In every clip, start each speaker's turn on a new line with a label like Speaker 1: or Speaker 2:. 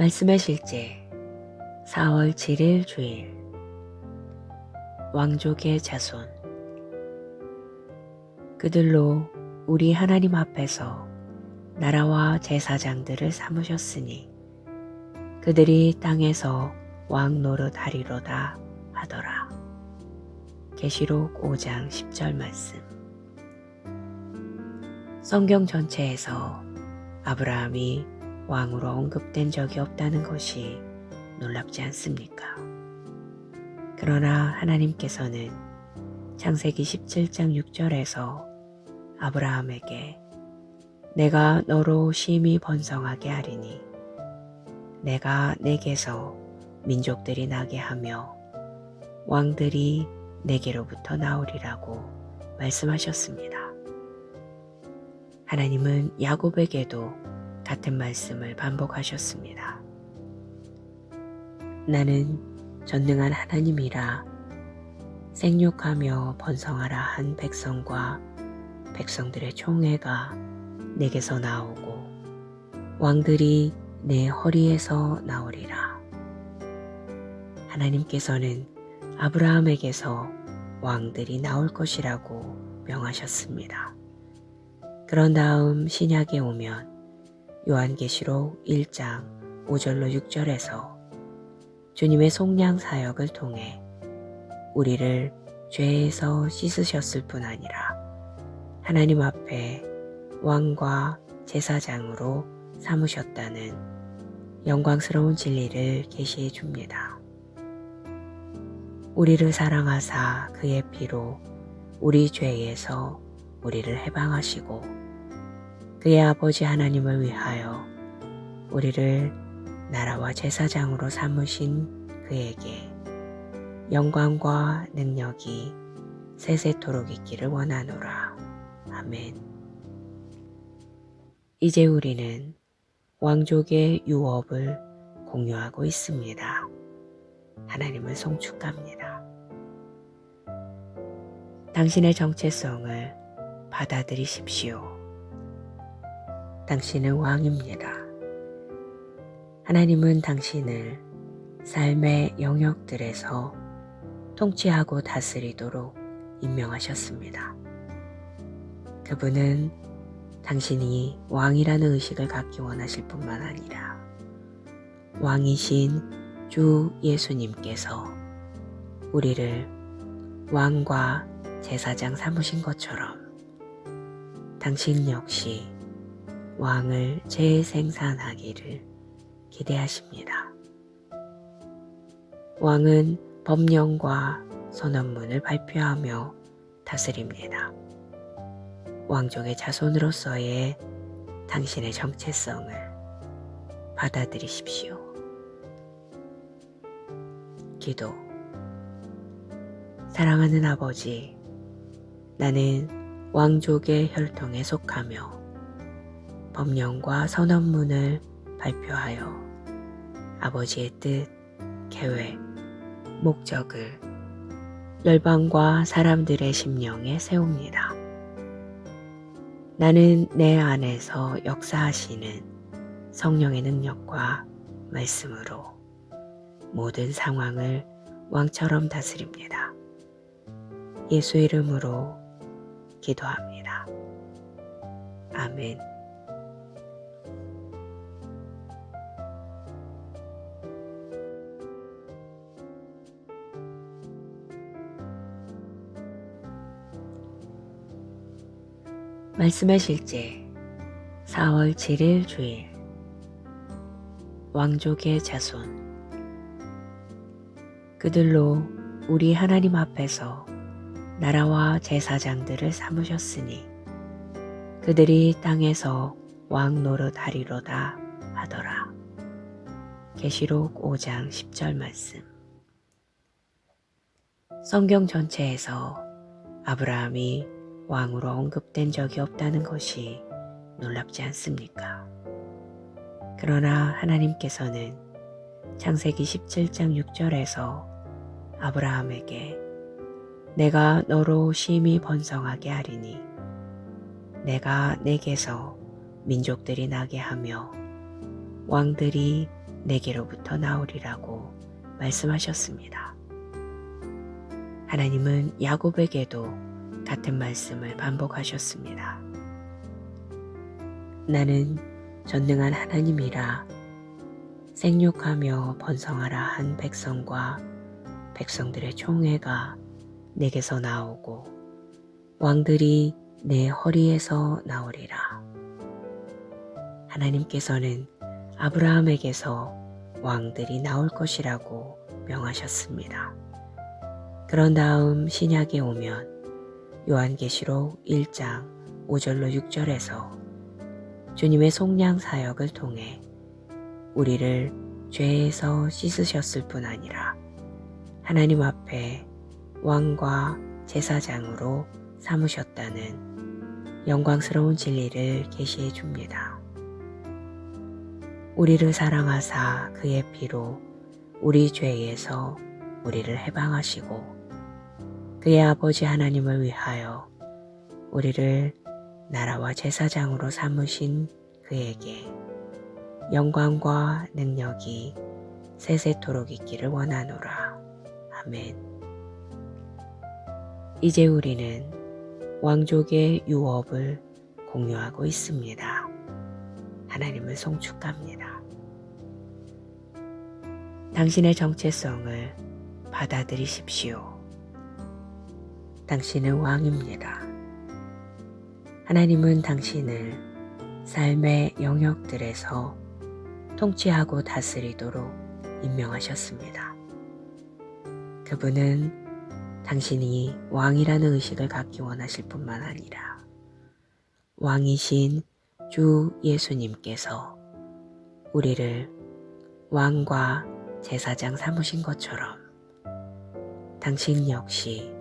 Speaker 1: 말씀의 실제 4월 7일 주일. 왕족의 자손. 그들로 우리 하나님 앞에서 나라와 제사장들을 삼으셨으니 그들이 땅에서 왕 노릇하리로다 하더라. 계시록 5장 10절 말씀. 성경 전체에서 아브라함이 왕으로 언급된 적이 없다는 것이 놀랍지 않습니까? 그러나 하나님께서는 창세기 17장 6절에서 아브라함에게 내가 너로 심히 번성하게 하리니 내가 내게서 민족들이 나게 하며 왕들이 내게로부터 나오리라고 말씀하셨습니다. 하나님은 야곱에게도 같은 말씀을 반복하셨습니다. 나는 전능한 하나님이라 생육하며 번성하라 한 백성과 백성들의 총회가 내게서 나오고 왕들이 내 허리에서 나오리라. 하나님께서는 아브라함에게서 왕들이 나올 것이라고 명하셨습니다. 그런 다음 신약에 오면 요한계시록 1장 5절로 6절에서 주님의 속량 사역을 통해 우리를 죄에서 씻으셨을 뿐 아니라 하나님 앞에 왕과 제사장으로 삼으셨다는 영광스러운 진리를 계시해 줍니다. 우리를 사랑하사 그의 피로 우리 죄에서 우리를 해방하시고 그의 아버지 하나님을 위하여 우리를 나라와 제사장으로 삼으신 그에게 영광과 능력이 세세토록 있기를 원하노라. 아멘. 이제 우리는 왕족의 유업을 공유하고 있습니다. 하나님을 송축합니다. 당신의 정체성을 받아들이십시오. 당신은 왕입니다. 하나님은 당신을 삶의 영역들에서 통치하고 다스리도록 임명하셨습니다. 그분은 당신이 왕이라는 의식을 갖기 원하실 뿐만 아니라 왕이신 주 예수님께서 우리를 왕과 제사장 삼으신 것처럼 당신 역시 왕을 재생산하기를 기대하십니다. 왕은 법령과 선언문을 발표하며 다스립니다. 왕족의 자손으로서의 당신의 정체성을 받아들이십시오. 기도 사랑하는 아버지, 나는 왕족의 혈통에 속하며 법령과 선언문을 발표하여 아버지의 뜻, 계획, 목적을 열방과 사람들의 심령에 세웁니다. 나는 내 안에서 역사하시는 성령의 능력과 말씀으로 모든 상황을 왕처럼 다스립니다. 예수 이름으로 기도합니다. 아멘. 말씀의 실제 4월 7일 주일. 왕족의 자손. 그들로 우리 하나님 앞에서 나라와 제사장들을 삼으셨으니 그들이 땅에서 왕 노릇하리로다 하더라. 계시록 5장 10절 말씀. 성경 전체에서 아브라함이 왕으로 언급된 적이 없다는 것이 놀랍지 않습니까? 그러나 하나님께서는 창세기 17장 6절에서 아브라함에게 내가 너로 심히 번성하게 하리니 내가 내게서 민족들이 나게 하며 왕들이 내게로부터 나오리라고 말씀하셨습니다. 하나님은 야곱에게도 같은 말씀을 반복하셨습니다. 나는 전능한 하나님이라 생육하며 번성하라 한 백성과 백성들의 총회가 내게서 나오고 왕들이 내 허리에서 나오리라. 하나님께서는 아브라함에게서 왕들이 나올 것이라고 명하셨습니다. 그런 다음 신약에 오면 요한계시록 1장 5절로 6절에서 주님의 속량 사역을 통해 우리를 죄에서 씻으셨을 뿐 아니라 하나님 앞에 왕과 제사장으로 삼으셨다는 영광스러운 진리를 계시해 줍니다. 우리를 사랑하사 그의 피로 우리 죄에서 우리를 해방하시고 그의 아버지 하나님을 위하여 우리를 나라와 제사장으로 삼으신 그에게 영광과 능력이 세세토록 있기를 원하노라. 아멘. 이제 우리는 왕족의 유업을 공유하고 있습니다. 하나님을 송축합니다. 당신의 정체성을 받아들이십시오. 당신은 왕입니다. 하나님은 당신을 삶의 영역들에서 통치하고 다스리도록 임명하셨습니다. 그분은 당신이 왕이라는 의식을 갖기 원하실 뿐만 아니라 왕이신 주 예수님께서 우리를 왕과 제사장 삼으신 것처럼 당신 역시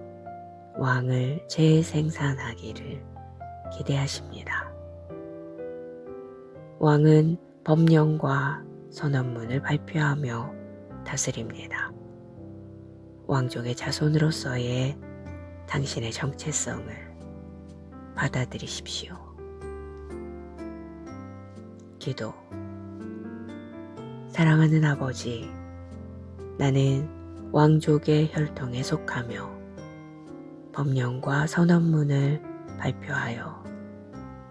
Speaker 1: 왕을 재생산하기를 기대하십니다. 왕은 법령과 선언문을 발표하며 다스립니다. 왕족의 자손으로서의 당신의 정체성을 받아들이십시오. 기도. 사랑하는 아버지, 나는 왕족의 혈통에 속하며 법령과 선언문을 발표하여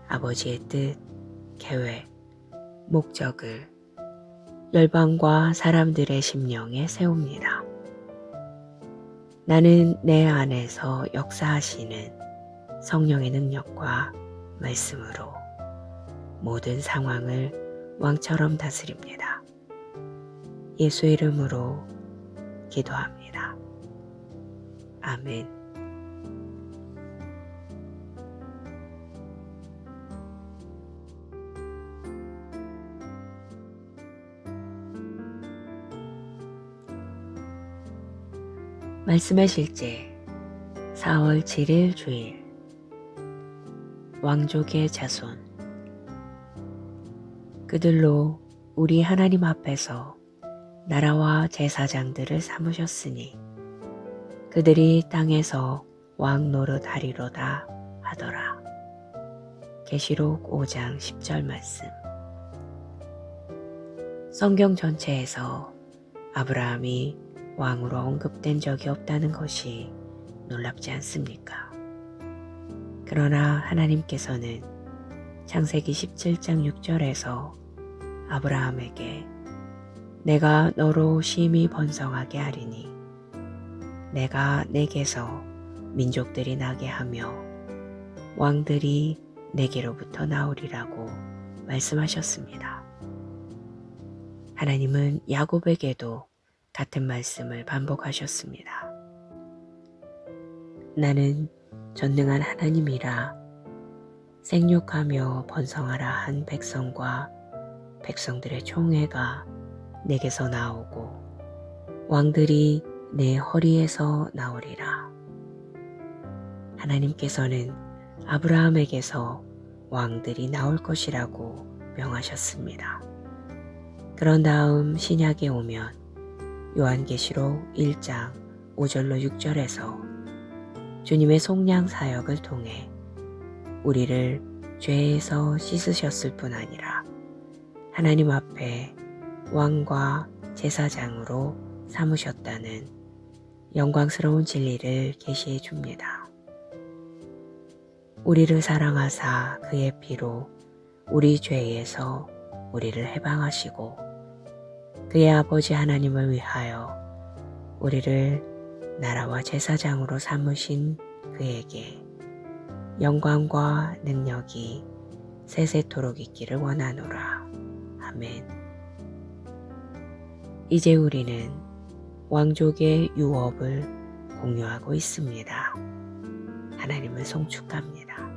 Speaker 1: 아버지의 뜻, 계획, 목적을 열방과 사람들의 심령에 세웁니다. 나는 내 안에서 역사하시는 성령의 능력과 말씀으로 모든 상황을 왕처럼 다스립니다. 예수 이름으로 기도합니다. 아멘. 말씀의 실제 4월 7일 주일. 왕족의 자손. 그들로 우리 하나님 앞에서 나라와 제사장들을 삼으셨으니 그들이 땅에서 왕 노릇하리로다 하더라. 계시록 5장 10절 말씀. 성경 전체에서 아브라함이 왕으로 언급된 적이 없다는 것이 놀랍지 않습니까? 그러나 하나님께서는 창세기 17장 6절에서 아브라함에게 내가 너로 심히 번성하게 하리니 내가 내게서 민족들이 나게 하며 왕들이 내게로부터 나오리라고 말씀하셨습니다. 하나님은 야곱에게도 같은 말씀을 반복하셨습니다. 나는 전능한 하나님이라 생육하며 번성하라 한 백성과 백성들의 총회가 내게서 나오고 왕들이 내 허리에서 나오리라. 하나님께서는 아브라함에게서 왕들이 나올 것이라고 명하셨습니다. 그런 다음 신약에 오면 요한계시록 1장 5절로 6절에서 주님의 속량 사역을 통해 우리를 죄에서 씻으셨을 뿐 아니라 하나님 앞에 왕과 제사장으로 삼으셨다는 영광스러운 진리를 계시해 줍니다. 우리를 사랑하사 그의 피로 우리 죄에서 우리를 해방하시고 그의 아버지 하나님을 위하여 우리를 나라와 제사장으로 삼으신 그에게 영광과 능력이 세세토록 있기를 원하노라. 아멘. 이제 우리는 왕족의 유업을 공유하고 있습니다. 하나님을 송축합니다.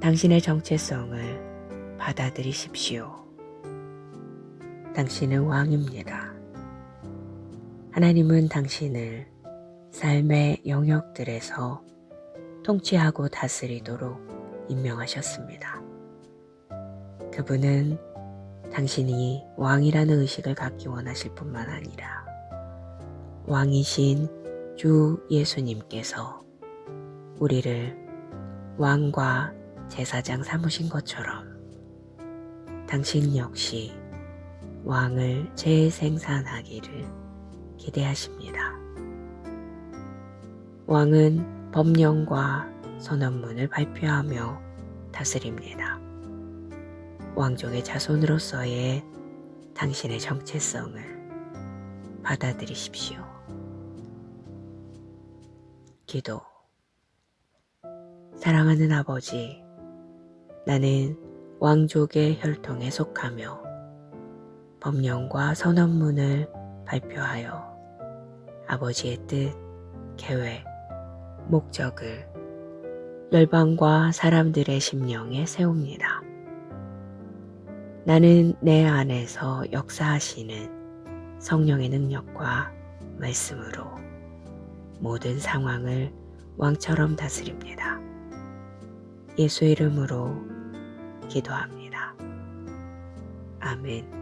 Speaker 1: 당신의 정체성을 받아들이십시오. 당신은 왕입니다. 하나님은 당신을 삶의 영역들에서 통치하고 다스리도록 임명하셨습니다. 그분은 당신이 왕이라는 의식을 갖기 원하실 뿐만 아니라 왕이신 주 예수님께서 우리를 왕과 제사장 삼으신 것처럼 당신 역시 왕을 재생산하기를 기대하십니다. 왕은 법령과 선언문을 발표하며 다스립니다. 왕족의 자손으로서의 당신의 정체성을 받아들이십시오. 기도. 사랑하는 아버지, 나는 왕족의 혈통에 속하며 법령과 선언문을 발표하여 아버지의 뜻, 계획, 목적을 열방과 사람들의 심령에 세웁니다. 나는 내 안에서 역사하시는 성령의 능력과 말씀으로 모든 상황을 왕처럼 다스립니다. 예수 이름으로 기도합니다. 아멘.